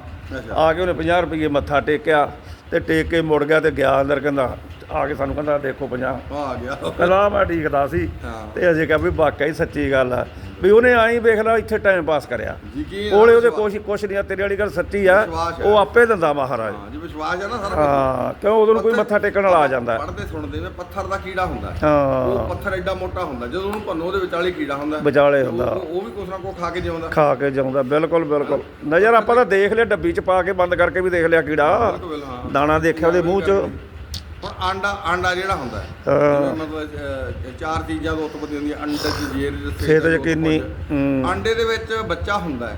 ਆ ਕੇ ਉਹਨੇ 50 ਰੁਪਏ ਮੱਥਾ ਟੇਕਿਆ ਤੇ ਟੇਕ ਕੇ ਮੁੜ ਗਿਆ ਤੇ ਗਿਆ ਅੰਦਰ ਕਹਿੰਦਾ ਆ ਕੇ ਸਾਨੂੰ ਕਹਿੰਦਾ ਦੇਖੋ 50 ਉਹ ਆ ਗਿਆ। ਕਹਿੰਦਾ ਮੈਂ ਠੀਕਦਾ ਸੀ। ਤੇ ਅਜੇ ਕਿਹਾ ਵੀ ਵਾਕਿਆ ਹੀ ਸੱਚੀ ਗੱਲ ਆ। ਵੀ ਉਹਨੇ ਆਈ ਵੇਖ ਲਾ ਇੱਥੇ ਟਾਈਮ ਪਾਸ ਕਰਿਆ। ਕੋਲੇ ਉਹਦੇ ਕੁਛ ਕੁਛ ਨਹੀਂ ਆ, ਤੇਰੀ ਵਾਲੀ ਗੱਲ ਸੱਚੀ ਆ। ਉਹ ਆਪੇ ਦਿੰਦਾ ਮਹਾਰਾਜ। ਹਾਂ ਜੀ ਵਿਸ਼ਵਾਸ ਹੈ ਨਾ ਸਾਰਾ ਹਾਂ ਕਿਉਂ ਉਦੋਂ ਨੂੰ ਕੋਈ ਮੱਥਾ ਟੇਕਣ ਵਾਲਾ ਆ ਜਾਂਦਾ। ਪੜਦੇ ਸੁਣਦੇ ਨੇ ਪੱਥਰ ਦਾ ਕੀੜਾ ਹੁੰਦਾ। ਹਾਂ। ਉਹ ਪੱਥਰ ਐਡਾ ਮੋਟਾ ਹੁੰਦਾ ਜਦੋਂ ਉਹਨੂੰ ਭੰਨੋ ਉਹਦੇ ਵਿਚਾਲੇ ਕੀੜਾ ਹੁੰਦਾ। ਵਿਚਾਲੇ ਹੁੰਦਾ। ਉਹ ਵੀ ਕੁਛ ਨਾ ਕੁਛ ਖਾ ਕੇ ਜਿਉਂਦਾ। ਖਾ ਕੇ ਜਾਉਂਦਾ ਬਿਲਕੁਲ ਬਿਲਕੁਲ। ਨਜ਼ਰ ਆਪਾਂ ਤਾਂ ਦੇਖ ਲਿਆ ਡੱਬੀ ਚ ਪਾ ਕੇ ਬੰਦ ਕਰਕੇ ਵੀ ਦੇਖ ਲਿਆ ਕੀੜਾ। ਦਾਣਾ ਦੇਖਿਆ ਉਹਦੇ ਮੂੰਹ ਚ। ਹੁਣ ਆਂਡਾ ਆਂਡਾ ਜਿਹੜਾ ਹੁੰਦਾ ਹੈ, ਮਤਲਬ ਅਹ, ਚਾਰ ਚੀਜ਼ਾਂ ਤੋਂ ਉਤਪਤੀ ਹੁੰਦੀ ਹੈ ਅੰਡੇ ਚ ਜੇਰ ਚ ਸਿਹਤ ਤੋਂ ਯਕੀਨੀ। ਹੂੰ। ਆਂਡੇ ਦੇ ਵਿੱਚ ਬੱਚਾ ਹੁੰਦਾ ਹੈ।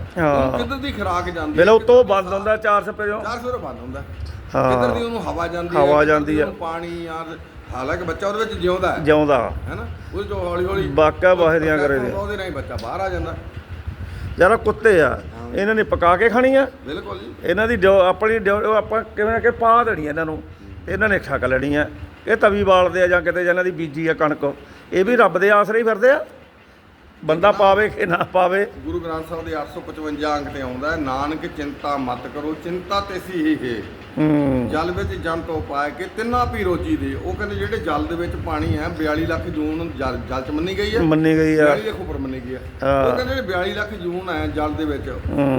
ਕਿੱਧਰ ਦੀ ਖਰਾਕ ਜਾਂਦੀ ਵੇਲੇ ਉਤੋਂ ਬੰਦ ਹੁੰਦਾ ਚਾਰ ਸਪੇਰੋਂ ਚਾਰ ਸੌ ਬੰਦ ਹੁੰਦਾ ਹੈ। ਹਾਂ। ਕਿੱਧਰ ਦੀ ਉਹਨੂੰ ਹਵਾ ਜਾਂਦੀ ਹਵਾ ਕਿੱਧਰ ਜਾਂਦੀ ਹੈ। ਉਹਨੂੰ ਪਾਣੀ ਯਾਰ ਹਾਲਾਂਕਿ ਬੱਚਾ ਉਹਦੇ ਵਿੱਚ ਜਿਉਂਦਾ ਹੈ। ਜਿਉਂਦਾ। ਹੈਨਾ ਉਹ ਜੋ ਹੌਲੀ ਹੌਲੀ ਬਾਕਾ ਬਾਹਰ ਦੀਆਂ ਕਰੇ ਉਹਦੇ ਨਾਲ ਹੀ ਬੱਚਾ ਬਾਹਰ ਆ ਜਾਂਦਾ। ਯਾਰ ਕੁੱਤੇ ਆ। ਇਹਨਾਂ ਨੇ ਪਕਾ ਕੇ ਖਾਣੀ ਆ ਬਿਲਕੁਲ ਜੀ। ਇਹਨਾਂ ਦੀ ਡਿਓ- ਆਪਣੀ ਡਿਓ- ਉਹ ਆਪਾਂ ਕਿਵੇਂ ਕਿ ਪਾ ਦੇਣੀ ਆ ਇਹਨਾਂ ਨੂੰ। ਤੇ ਇਹਨਾਂ ਨੇ ਛਕ ਲੈਣੀ ਹੈ ਇਹ ਤਵੀ ਬਾਲਦੇ ਆ ਜਾਂ ਕਿਤੇ ਜਾਂ ਇਹਨਾਂ ਦੀ ਬੀਜੀ ਆ ਕਣਕ। ਇਹ ਵੀ ਰੱਬ ਦੇ ਆਸਰੇ ਹੀ ਫਿਰਦੇ ਆ। ਬੰਦਾ ਪਾਵੇ ਕਿ ਨਾ ਪਾਵੇ। ਗੁਰੂ ਗ੍ਰੰਥ ਸਾਹਿਬ ਦੇ 855 ਅੰਕ ਤੇ ਆਉਂਦਾ ਹੈ ਨਾਨਕ ਚਿੰਤਾ ਮਤ ਕਰੋ ਚਿੰਤਾ ਤੇ ਸੀ ਹੀ ਹੈ। ਹੂੰ। ਜਲ ਵਿੱਚ ਜਨ ਤੋਂ ਪਾਏ ਕਿ ਤਿੰਨਾਂ ਪੀ ਰੋਜੀ ਦੇ। ਉਹ ਕਹਿੰਦੇ ਜਿਹੜੇ ਜਲ ਦੇ ਵਿੱਚ ਪਾਣੀ ਹੈ 42 ਲੱਖ ਜੂਨ ਜਲ ਜਲ ਚ ਮੰਨੀ ਗਈ ਹੈ। ਮੰਨੀ ਗਈ ਆ 42 ਲੱਖ ਉੱਪਰ ਮੰਨੀ ਗਈ ਹੈ। ਹਾਂ। ਉਹ ਕਹਿੰਦੇ ਜਿਹੜੇ 42 ਲੱਖ ਜੂਨ ਹੈ ਜਲ ਦੇ ਵਿੱਚ।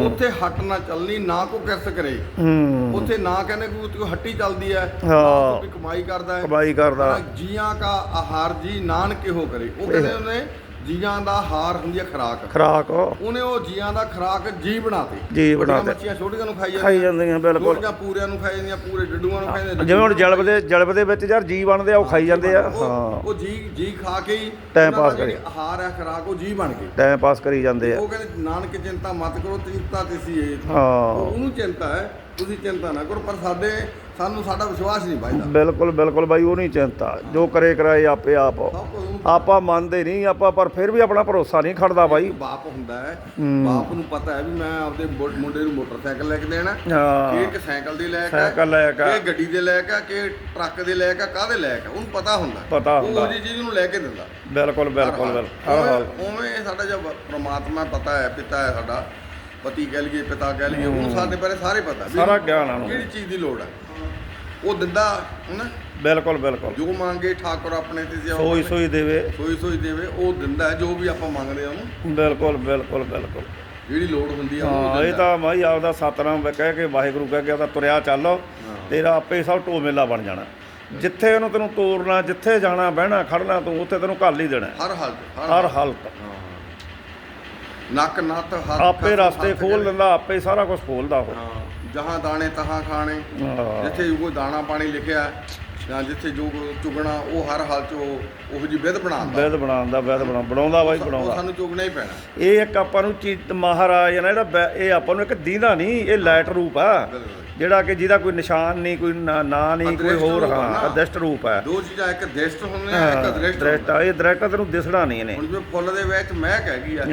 ਉੱਥੇ ਹੱਟ ਨਾ ਚੱਲਣੀ ਨਾ ਕੋ ਕਿਰਤ ਕਰੇ। ਹੂੰ। ਉੱਥੇ ਨਾ ਕਹਿੰਦੇ ਕੋਈ ਉੱਥੇ ਹੱਟੀ ਚੱਲਦੀ ਹੈ ਹਾਂ। ਨਾ ਕੋਈ ਕਮਾਈ ਕਰਦਾ ਹੈ। ਕਮਾਈ ਕਰਦਾ। ਜੀਆਂ ਕਾ ਆਹਾਰ ਜੀ ਨਾਨਕ ਇਹੋ ਕਰੇ। ਉਹ ਕਹਿੰਦੇ ਉਹਨੇ ਜੀਆਂ ਦਾ ਆਹਾਰ ਹੁੰਦੀ ਹੈ ਖਰਾਕ। ਖਰਾਕ। ਉਹਨੇ ਉਹ ਜੀਆਂ ਦਾ ਖਰਾਕ ਜੀ ਬਣਾਤੇ। ਜੀ ਬਣਾ ਵੱਡੀਆਂ ਤੇ ਮੱਛੀਆਂ ਛੋਟੀਆਂ ਨੂੰ ਖਾਈ ਖਾਈ ਜਾਂਦੀਆਂ ਬਿਲਕੁਲ। ਛੋਟੀਆਂ ਪੂਰਿਆਂ ਨੂੰ ਖਾਈ ਜਾਂਦੀਆਂ ਪੂਰੇ ਡੱਡੂਆਂ ਨੂੰ ਖਾਈ ਜਾਂਦੀਆਂ। ਜਿਵੇਂ ਹੁਣ ਜਲਬ ਦੇ ਜਲਬ ਦੇ ਵਿੱਚ ਯਾਰ ਜੀ ਬਣਦੇ ਆ ਉਹ ਖਾਈ ਜਾਂਦੇ ਆ। ਹਾਂ। ਉਹ ਜੀ ਜੀ ਖਾ ਕੇ ਹੀ pass ਜਿਹੜੀ ਕਰੀ। ਆਹਾਰ ਹੈ ਖਰਾਕ ਉਹ ਜੀ ਬਣ ਗਈ। ਟਾਈਮ ਪਾਸ ਕਰੀ ਜਾਂਦੇ ਆ। ਉਹ ਕਹਿੰਦੇ ਨਾਨਕ ਚਿੰਤਾ ਮਤ ਕਰੋ ਚਿੰਤਾ ਤੇ ਸੀ ਇਹ ਹਾਂ ਉਹਨੂੰ ਚਿੰਤਾ ਹੈ ਤੁਸੀਂ ਚਿੰਤਾ ਨਾ ਕਰੋ ਪਰ ਸਾਡੇ ਸਾਨੂੰ ਸਾਡਾ ਵਿਸ਼ਵਾਸ ਨਹੀਂ ਬਾਈਦਾ ਬਿਲਕੁਲ ਬਿਲਕੁਲ ਬਾਈ ਉਹ ਨਹੀਂ ਚਿੰਤਾ। ਜੋ ਕਰੇ ਕਰਾਏ ਆਪੇ ਆਪ। ਆਪਾਂ ਮੰਨਦੇ ਨਹੀਂ ਆਪਾਂ ਪਰ ਫਿਰ ਵੀ ਆਪਣਾ ਭਰੋਸਾ ਨਹੀਂ ਖੜਦਾ ਬਾਈ। ਬਾਪ ਹੁੰਦਾ ਹੈ। ਬਾਪ ਨੂੰ ਪਤਾ ਹੈ ਵੀ ਮੈਂ ਆਪਦੇ ਮੁੰਡੇ ਨੂੰ ਮੋਟਰਸਾਈਕਲ ਲੈ ਕੇ ਦੇਣਾ ਕਿ ਹਾਂ। ਇੱਕ ਸਾਈਕਲ ਦੇ ਲੈ ਕੇ ਸਾਈਕਲ ਲੈ ਕੇ ਕਿ ਗੱਡੀ ਦੇ ਲੈ ਕੇ ਕਿ ਟਰੱਕ ਦੇ ਲੈ ਕੇ ਕਾਹਦੇ ਲੈ ਕੇ ਉਹਨੂੰ ਪਤਾ ਹੁੰਦਾ ਪਤਾ ਉਹ ਹੁੰਦਾ ਜੀ ਚੀਜ਼ ਨੂੰ ਲੈ ਕੇ ਦਿੰਦਾ। ਬਿਲਕੁਲ ਬਿਲਕੁਲ ਬਿਲਕੁਲ। ਉਵੇਂ- ਸਾਡਾ ਜਦ ਪ੍ਰਮਾਤਮਾ ਪਤਾ ਹੈ ਪਿਤਾ ਹੈ ਸਾਡਾ ਪਤੀ ਕਹਿ ਲਈਏ ਪਿਤਾ ਕਹਿ ਲਈਏ ਉਹਨੂੰ ਸਾਡੇ ਬਾਰੇ ਸਾਰੇ ਪਤਾ ਵੀ ਸਾਰਾ ਗਿਆਨ ਆ ਉਹਨੂੰ। ਕਿਹੜੀ ਚੀਜ਼ ਦੀ ਲੋੜ ਹੈ ਉਹ ਦਿੰਦਾ ਹਨਾ? ਬਿਲਕੁਲ ਬਿਲਕੁਲ। ਜੋ ਮੰਗੇ ਠਾਕੁਰ ਆਪਣੇ ਤੇ ਜਿਉਂ ਸੋਈ ਸੋਈ ਦੇਵੇ। ਸੋਈ ਸੋਈ ਦੇਵੇ ਉਹ ਦਿੰਦਾ ਹੈ ਜੋ ਵੀ ਆਪਾਂ ਮੰਗਦੇ ਆ ਉਹਨੂੰ। ਬਿਲਕੁਲ ਬਿਲਕੁਲ ਬਿਲਕੁਲ। ਜਿਹੜੀ ਲੋੜ ਹੁੰਦੀ ਆ ਹਾਂ ਇਹ ਤਾਂ ਮਾਈ ਆਪਦਾ ਸਤਨਾਮ ਕਹਿ ਕੇ ਵਾਹਿਗੁਰੂ ਕਹਿ ਕੇ ਉਹਦਾ ਤੁਰਿਆ ਚੱਲ। ਤੇਰਾ ਆਪੇ ਸਭ ਢੋ ਮੇਲਾ ਬਣ ਜਾਣਾ। ਜਿੱਥੇ ਉਹਨੂੰ ਤੈਨੂੰ ਤੋਰਨਾ ਜਿੱਥੇ ਜਾਣਾ ਬਹਿਣਾ ਖੜਨਾ ਤੂੰ ਉੱਥੇ ਤੈਨੂੰ ਘੱਲ ਹੀ ਦੇਣਾ। ਹਰ ਹਾਲਤ ਹਰ ਹਾਲਤ। ਹਾਂ। ਨੱਕ ਨੱਤ ਹਰ ਆਪੇ ਰਸਤੇ ਹੱਥ ਖੋਲ ਗਲੇ। ਦਿੰਦਾ ਆਪੇ ਸਾਰਾ ਕੁਝ ਖੋਲਦਾ ਉਹ ਜਹਾਂ ਦਾਣੇ ਤਹਾਂ ਖਾਣੇ। ਜਿੱਥੇ ਕੋਈ ਦਾਣਾ ਪਾਣੀ ਲਿਖਿਆ ਜਾਂ ਜਿੱਥੇ ਜੋ ਚੁਗਣਾ ਉਹ ਹਰ ਹਾਲ ਚ ਉਹ ਉਹ ਜੀ ਵਿਧ ਬਣਾਉਂਦਾ ਵੈਦ ਬਣਾਉਂਦਾ ਵੈਦ ਬਣਾ ਬਣਾਉਂਦਾ ਬਾਈ ਉਹ ਬਣਾਉਂਦਾ ਸਾਨੂੰ ਚੁਗਣਾ ਹੀ ਪੈਣਾ ਇਹ ਇੱਕ ਆਪਾਂ ਨੂੰ ਚੀਜ਼ ਮਹਾਰਾਜ ਨਾ ਜਿਹੜਾ ਇਹ ਆਪਾਂ ਨੂੰ ਇੱਕ ਦੀਦਾ ਨਹੀਂ ਇਹ ਲਾਈਟ ਰੂਪ ਆ। ਜਿਹੜਾ ਕਿ ਜਿਹਦਾ ਕੋਈ ਨਿਸ਼ਾਨ ਨਹੀਂ ਕੋਈ ਨਾਂ ਨਹੀਂ ਕੋਈ ਹੋਰ ਆ ਹਾਂ। ਅਦ੍ਰਿਸ਼ਟ ਰੂਪ ਹੈ ਦੋ ਚੀਜ਼ਾਂ ਇੱਕ ਦ੍ਰਿਸ਼ਟ ਹੁੰਦੇ ਆ ਇੱਕ ਅਦ੍ਰਿਸ਼ਟ ਦ੍ਰਿਸ਼ਟ ਆ ਇਹ ਦ੍ਰਿਸ਼ਟ ਤੈਨੂੰ ਦਿਸਣਾ ਨਹੀਂ ਇਹਨੇ ਹੁਣ ਜਿਵੇਂ ਫੁੱਲ ਦੇ ਵਿੱਚ ਮਹਿਕ ਹੈਗੀ ਆ।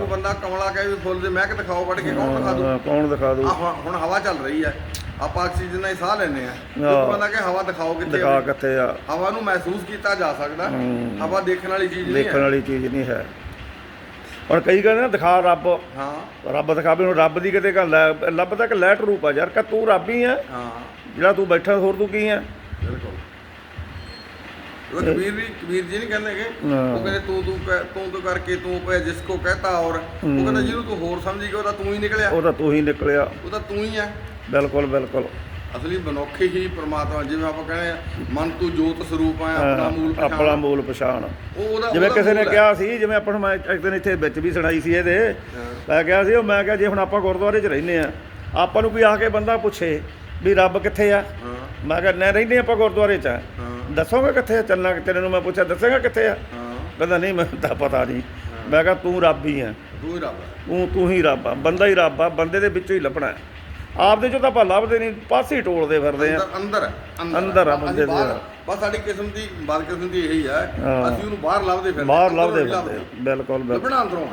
ਉਹ ਬੰਦਾ ਕਮਲਾ ਕਹੇ ਵੀ ਫੁੱਲ ਦੇ ਮਹਿਕ ਦਿਖਾਓ ਵੱਢ ਕੇ ਕੌਣ ਦਿਖਾ ਦੂ ਕੌਣ ਦਿਖਾ ਦੂ ਆ ਹੁਣ ਹਵਾ ਚੱਲ ਰਹੀ ਹੈ ਆਪਾਂ ਆਕਸੀਜਨ ਨਾਲ ਹੀ ਸਾਹ ਲੈਂਦੇ ਆ। ਇੱਕ ਬੰਦਾ ਕਹੇ ਹਵਾ ਦਿਖਾਓ ਕਿੱਥੇ ਦਿਖਾ ਆ। ਕਿੱਥੇ ਆ ਹਵਾ ਨੂੰ ਮਹਿਸੂਸ ਕੀਤਾ ਜਾ ਸਕਦਾ। ਹਵਾ ਦੇਖਣ ਵਾਲੀ ਚੀਜ਼ ਨਹੀਂ ਦੇਖਣ ਵਾਲੀ ਚੀਜ਼ ਨਹੀਂ ਹੈ ਹੁਣ ਕਈ ਕਹਿੰਦੇ ਨਾ ਦਿਖਾ ਰੱਬ। ਹਾਂ। ਰੱਬ ਦਿਖਾਵੇ ਹੁਣ ਰੱਬ ਦੀ ਕਿਤੇ ਗੱਲ ਹੈ ਲੱਭ ਤਾਂ ਇੱਕ ਲੈਟ ਰੂਪ ਆ ਯਾਰ ਕਿ ਤੂੰ ਰੱਬ ਹੀ ਆ। ਹਾਂ। ਜਿਹੜਾ ਤੂੰ ਬੈਠਾ ਹੋਰ ਤੂੰ ਕੀ ਆ? ਬਿਲਕੁਲ। ਉਹ ਕਬੀਰ ਵੀ ਕਬੀਰ ਜੀ ਨਹੀਂ ਕਹਿੰਦੇ ਕਿ। ਉਹ ਕਹਿੰਦੇ ਤੂੰ ਤੂੰ ਤੂੰ ਤੂੰ ਕਰਕੇ ਤੂੰ ਪਏ ਜਿਸ ਕੋ ਕਹਤਾ ਔਰ। ਉਹ ਕਹਿੰਦਾ ਜਿਹਨੂੰ ਤੂੰ ਹੋਰ ਸਮਝੀ ਗਿਆ ਉਹਦਾ ਤੂੰ ਹੀ ਨਿਕਲਿਆ। ਉਹ ਤਾਂ ਤੂੰ ਹੀ ਨਿਕਲਿਆ। ਉਹ ਤਾਂ ਤੂੰ ਹੀ ਹੈ ਬਿਲਕੁਲ ਬਿਲਕੁਲ। ਅਸਲੀ ਮਨੁੱਖ ਹੀ ਪ੍ਰਮਾਤਮਾ ਜਿਵੇਂ ਆਪਾਂ ਕਹਿੰਦੇ ਆ ਮਨ ਤੂੰ ਜੋਤ ਸਰੂਪ ਆ ਆਪਣਾ ਮੂਲ ਹਾਂ, ਆਪਣਾ ਪਛਾਣ। ਮੂਲ ਪਛਾਣ ਜਿਵੇਂ ਕਿਸੇ ਨੇ। ਕਿਹਾ ਸੀ ਜਿਵੇਂ ਆਪਾਂ ਨੂੰ ਮੈਂ ਇੱਕ ਦਿਨ ਇੱਥੇ ਵਿੱਚ ਵੀ ਸੁਣਾਈ ਸੀ ਇਹਦੇ ਮੈਂ ਕਿਹਾ ਸੀ ਉਹ ਮੈਂ ਕਿਹਾ ਜੇ ਹੁਣ ਆਪਾਂ ਗੁਰਦੁਆਰੇ 'ਚ ਰਹਿੰਦੇ ਆ ਆਪਾਂ ਨੂੰ ਕੋਈ ਆ ਕੇ ਬੰਦਾ ਪੁੱਛੇ ਵੀ ਰੱਬ ਕਿੱਥੇ ਆ? ਮੈਂ ਕਿਹਾ ਨਹੀਂ ਰਹਿੰਦੇ ਆਪਾਂ ਗੁਰਦੁਆਰੇ 'ਚ ਦੱਸੋਗੇ ਕਿੱਥੇ? ਚੱਲਣਾ ਤੇਰੇ ਨੂੰ ਮੈਂ ਪੁੱਛਿਆ ਦੱਸੇਗਾ ਕਿੱਥੇ ਆ? ਕਹਿੰਦਾ ਨਹੀਂ ਮੈਨੂੰ ਤਾਂ ਪਤਾ ਨਹੀਂ। ਮੈਂ ਕਿਹਾ ਤੂੰ ਰੱਬ ਹੀ ਆ। ਤੂੰ ਹੀ ਰੱਬ ਤੂੰ ਤੂੰ ਹੀ ਰੱਬ ਆ। ਬੰਦਾ ਹੀ ਰੱਬ ਆ ਬੰਦੇ ਦੇ ਵਿੱਚੋਂ ਹੀ ਲੱਭਣਾ ਹੈ। ਆਪਦੇ ਚੋਂ ਤਾਂ ਆਪਾਂ ਲੱਭਦੇ ਨਹੀਂ ਪਾਸੇ ਹੀ ਟੋਲਦੇ ਫਿਰਦੇ ਆ। ਅੰਦਰ ਅੰਦਰ ਆ ਬੰਦੇ ਦੇ। ਬਸ ਸਾਡੀ ਕਿਸਮ ਦੀ ਬਾਲ ਕਿਸਮ ਦੀ ਇਹੀ ਹਾਂ। ਅਸੀਂ ਉਹਨੂੰ ਬਾਹਰ ਲੱਭਦੇ ਫਿਰਦੇ ਬਾਹਰ ਲੱਭਦੇ ਬਿਲਕੁਲ ਲੱਭਣਾ ਅੰਦਰੋਂ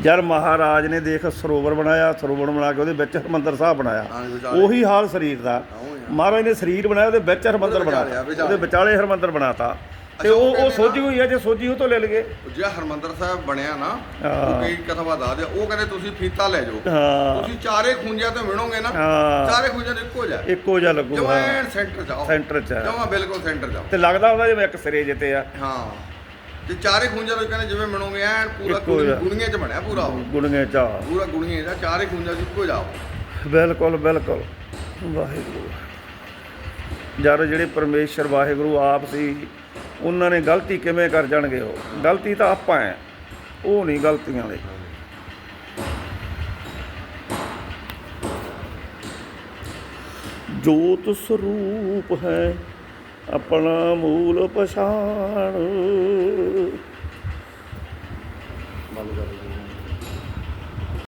ਜਦ ਮਹਾਰਾਜ ਨੇ ਦੇਖ ਸਰੋਵਰ ਬਣਾਇਆ ਸਰੋਵਰ ਬਣਾ ਕੇ ਉਹਦੇ ਵਿੱਚ ਹਰਮੰਦਰ ਸਾਹਿਬ ਬਣਾਇਆ। ਉਹੀ ਹਾਲ ਸਰੀਰ ਦਾ। ਆ। ਮਹਾਰਾਜ ਨੇ ਸਰੀਰ ਬਣਾਇਆ ਉਹਦੇ ਵਿੱਚ ਹਰਮੰਦਰ ਬਣਾਇਆ। ਆ। ਉਹਦੇ ਵਿਚਾਲੇ ਹਰਮੰਦਰ ਬਣਾਤਾ। ਤੇ ਉਹ ਉਹ ਸੋਝੀ ਹੋਈ ਹੈ ਜੇ ਸੋਝੀ ਉਹ ਤੋਂ ਲੈ ਲਗੇ ਜਿਹੜਾ ਹਰਮੰਦਰ ਸਾਹਿਬ ਬਣਿਆ ਨਾ। ਉਹ ਕਈ ਕਥਾ ਦੱਸ ਦਿਆ ਉਹ ਕਹਿੰਦੇ ਤੁਸੀਂ ਫੀਤਾ ਲੈ ਜਾਓ। ਤੁਸੀਂ ਚਾਰੇ ਖੁੰਝਿਆਂ ਤੋਂ ਮਿਣੋਗੇ ਨਾ ਚਾਰੇ ਖੁੰਝਾਂ ਦੇ ਇੱਕੋ ਜਿਹਾ। ਇੱਕੋ ਜਿਹਾ ਲੱਗੂਗਾ। ਜਮਾਂ ਸੈਂਟਰ ਜਾਓ ਸੈਂਟਰ 'ਚ। ਜਮਾਂ ਬਿਲਕੁਲ ਸੈਂਟਰ ਜਾਓ ਤੇ ਲੱਗਦਾ ਹੁੰਦਾ ਜਿਵੇਂ ਇੱਕ ਸਿਰੇ ਜਿੱਤੇ ਆ। ਹਾਂ। ਤੇ ਚਾਰੇ ਖੁੰਝਾਂ ਤੋਂ ਕਹਿੰਦੇ ਜਿਵੇਂ ਮਿਣੋਗੇ ਐਨ ਪੂਰਾ। ਗੁਣੀਆਂ ਚ ਬਣਿਆ ਪੂਰਾ ਉਹ। ਗੁਣਗੇ ਚਾ ਪੂਰਾ ਗੁਣੀਆਂ ਦਾ ਚਾਰੇ ਖੁੰਝਾਂ ਚ ਇੱਕੋ ਜਾਓ ਬਿਲਕੁਲ ਬਿਲਕੁਲ। ਵਾਹਿਗੁਰੂ। ਜਦ ਜਿਹੜੇ ਪਰਮੇਸ਼ਰ ਵਾਹਿਗੁਰੂ ਆਪ ਸੀ ਉਹਨਾਂ ਨੇ ਗਲਤੀ ਕਿਵੇਂ ਕਰ ਜਾਣਗੇ ਉਹ? ਗਲਤੀ ਤਾਂ ਆਪਾਂ ਹੈ ਉਹ ਨਹੀਂ ਗਲਤੀਆਂ ਦੇ ਜੋਤ ਸਰੂਪ ਹੈ ਆਪਣਾ ਮੂਲ ਪਛਾਣ।